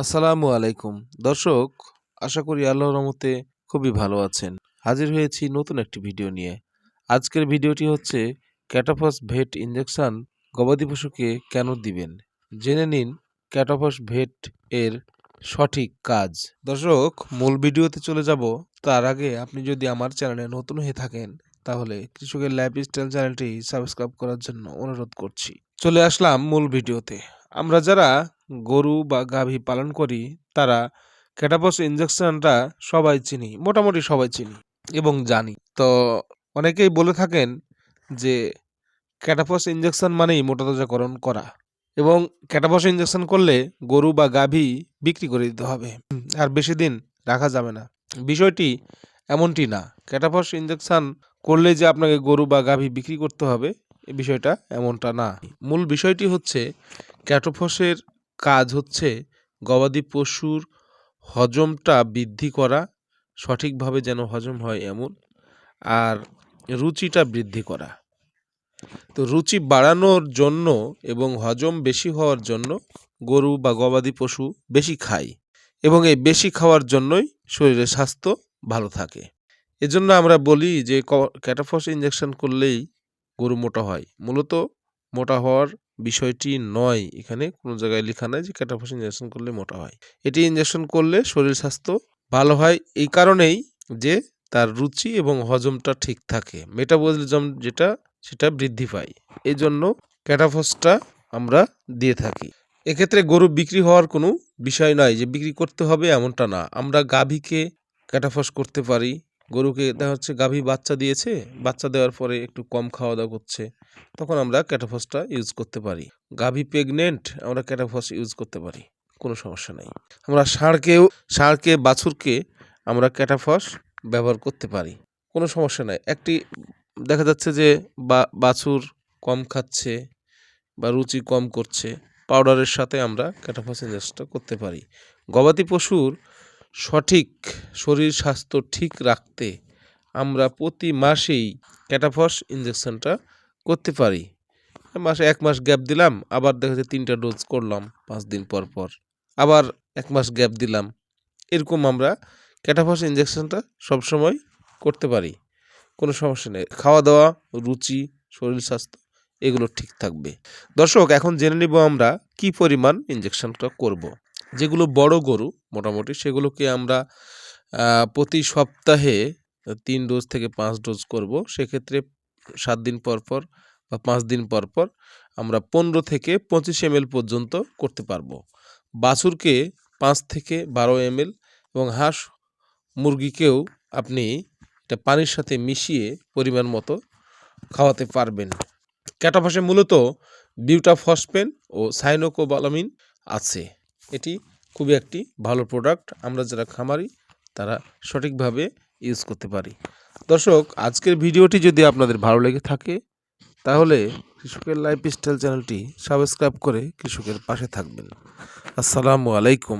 আসসালামু আলাইকুম। দর্শক, আশা করি আল্লাহর রহমতে খুবই ভালো আছেন। হাজির হয়েছি নতুন একটি ভিডিও নিয়ে। আজকের ভিডিওটি হচ্ছে, ক্যাটাফস ভেট ইঞ্জেকশন গবাদি পশুকে কেন দিবেন? জেনে নিন, ক্যাটাফস ভেট এর সঠিক কাজ। দর্শক, মূল ভিডিওতে চলে যাব। তার আগে আপনি যদি আমার চ্যানেলে নতুন হয়ে থাকেন, তাহলে কৃষকের লাইফস্টাইল চ্যানেলটি সাবস্ক্রাইব করার জন্য অনুরোধ করছি। চলে আসলাম মূল ভিডিওতে। আমরা যারা গরু বা গাভী পালন করি, তারা ক্যাটাপস ইঞ্জেকশনটা সবাই চিনি, মোটামুটি সবাই চিনি এবং জানি। তো অনেকেই বলে থাকেন যে ক্যাটাপস ইঞ্জেকশন মানেই মোটাতাজাকরণ করা এবং ক্যাটাপস ইঞ্জেকশন করলে গরু বা গাভী বিক্রি করে দিতে হবে। আর বেশি দিন রাখা যাবে না। বিষয়টি এমনটি না। ক্যাটাপস ইঞ্জেকশন করলে যে আপনাকে গরু বা গাভী বিক্রি করতে হবে এই বিষয়টা এমনটা না। মূল বিষয়টি হচ্ছে ক্যাটোফসের কাজ হচ্ছে গবাদি পশুর হজমটা বৃদ্ধি করা, সঠিকভাবে যেন হজম হয় এমন, আর রুচিটা বৃদ্ধি করা। তো রুচি বাড়ানোর জন্য এবং হজম বেশি হওয়ার জন্য গরু বা গবাদি পশু বেশি খায় এবং এই বেশি খাওয়ার জন্যই শরীরের স্বাস্থ্য ভালো থাকে। এজন্য আমরা বলি যে ক্যাটাফস ইঞ্জেকশন করলেই গরু মোটা হয়। মূলত মোটা হওয়ার বিষয়টি নয়। এখানে কোনো জায়গায় লেখা নাই যে ক্যাটাফস ইঞ্জেকশন করলে মোটা হয়। এটি ইঞ্জেকশন করলে শরীর স্বাস্থ্য ভালো হয় এই কারণেই যে তার রুচি এবং হজমটা ঠিক থাকে। মেটাবলিজম যেটা, সেটা বৃদ্ধি পায়। এই জন্য ক্যাটাফসটা আমরা দিয়ে থাকি। এক্ষেত্রে গরু বিক্রি হওয়ার কোনো বিষয় নয় যে বিক্রি করতে হবে এমনটা না। আমরা গাভীকে ক্যাটাফস করতে পারি গরুকে দেখা হচ্ছে গাভী বাচ্চা দিয়েছে, বাচ্চা দেওয়ার পরে একটু কম খাওয়া দাওয়া করছে, তখন আমরা ক্যাটাফসটা ইউজ করতে পারি। গাভী প্রেগনেন্ট আমরা ক্যাটাফস ইউজ করতে পারি, কোনো সমস্যা নেই। আমরা ষাঁড়কেও, ষাঁড়কে, বাছুরকে আমরা ক্যাটাফস ব্যবহার করতে পারি, কোনো সমস্যা নাই। একটি দেখা যাচ্ছে যে বা, বাছুর কম খাচ্ছে বা রুচি কম করছে পাউডারের সাথে আমরা ক্যাটাফস ইঞ্জেকশনটা করতে পারি। গবাদি পশুর সঠিক শরীর স্বাস্থ্য ঠিক রাখতে আমরা প্রতি মাসেই ক্যাটাফস ইঞ্জেকশনটা করতে পারি। মাসে এক মাস গ্যাপ দিলাম, আবার দেখা যাচ্ছে তিনটা ডোজ করলাম পাঁচ দিন পর পর। আবার এক মাস গ্যাপ দিলাম। এরকম আমরা ক্যাটাফস ইঞ্জেকশনটা সবসময় করতে পারি। কোনো সমস্যা নেই। খাওয়া দাওয়া রুচি, শরীর স্বাস্থ্য, এগুলো ঠিক থাকবে। দর্শক, এখন জেনে নিব আমরা কি পরিমাণ ইঞ্জেকশনটা করব। যেগুলো বড় গরু মোটামুটি সেগুলোকে আমরা প্রতি সপ্তাহে তিন ডোজ থেকে পাঁচ ডোজ করব। সেক্ষেত্রে সাত দিন পর পর বা পাঁচ দিন পর পর আমরা পনেরো থেকে পঁচিশ এম পর্যন্ত করতে পারব। বাছুরকে পাঁচ থেকে বারো এম এবং হাঁস মুরগিকেও আপনি এটা পানির সাথে মিশিয়ে পরিমাণ মতো খাওয়াতে পারবেন। ক্যাটাফাসে মূলত বিউটা বিউটাফসপেন ও সাইনোকোবালামিন আছে। এটি খুবই একটি ভালো প্রোডাক্ট আমরা যারা খামারি, তারা সঠিকভাবে ইউজ করতে পারি। দর্শক, আজকের ভিডিওটি যদি আপনাদের ভালো লেগে থাকে, তাহলে কৃষকের লাইফস্টাইল চ্যানেলটি সাবস্ক্রাইব করে কৃষকের পাশে থাকবেন। আসসালামু আলাইকুম।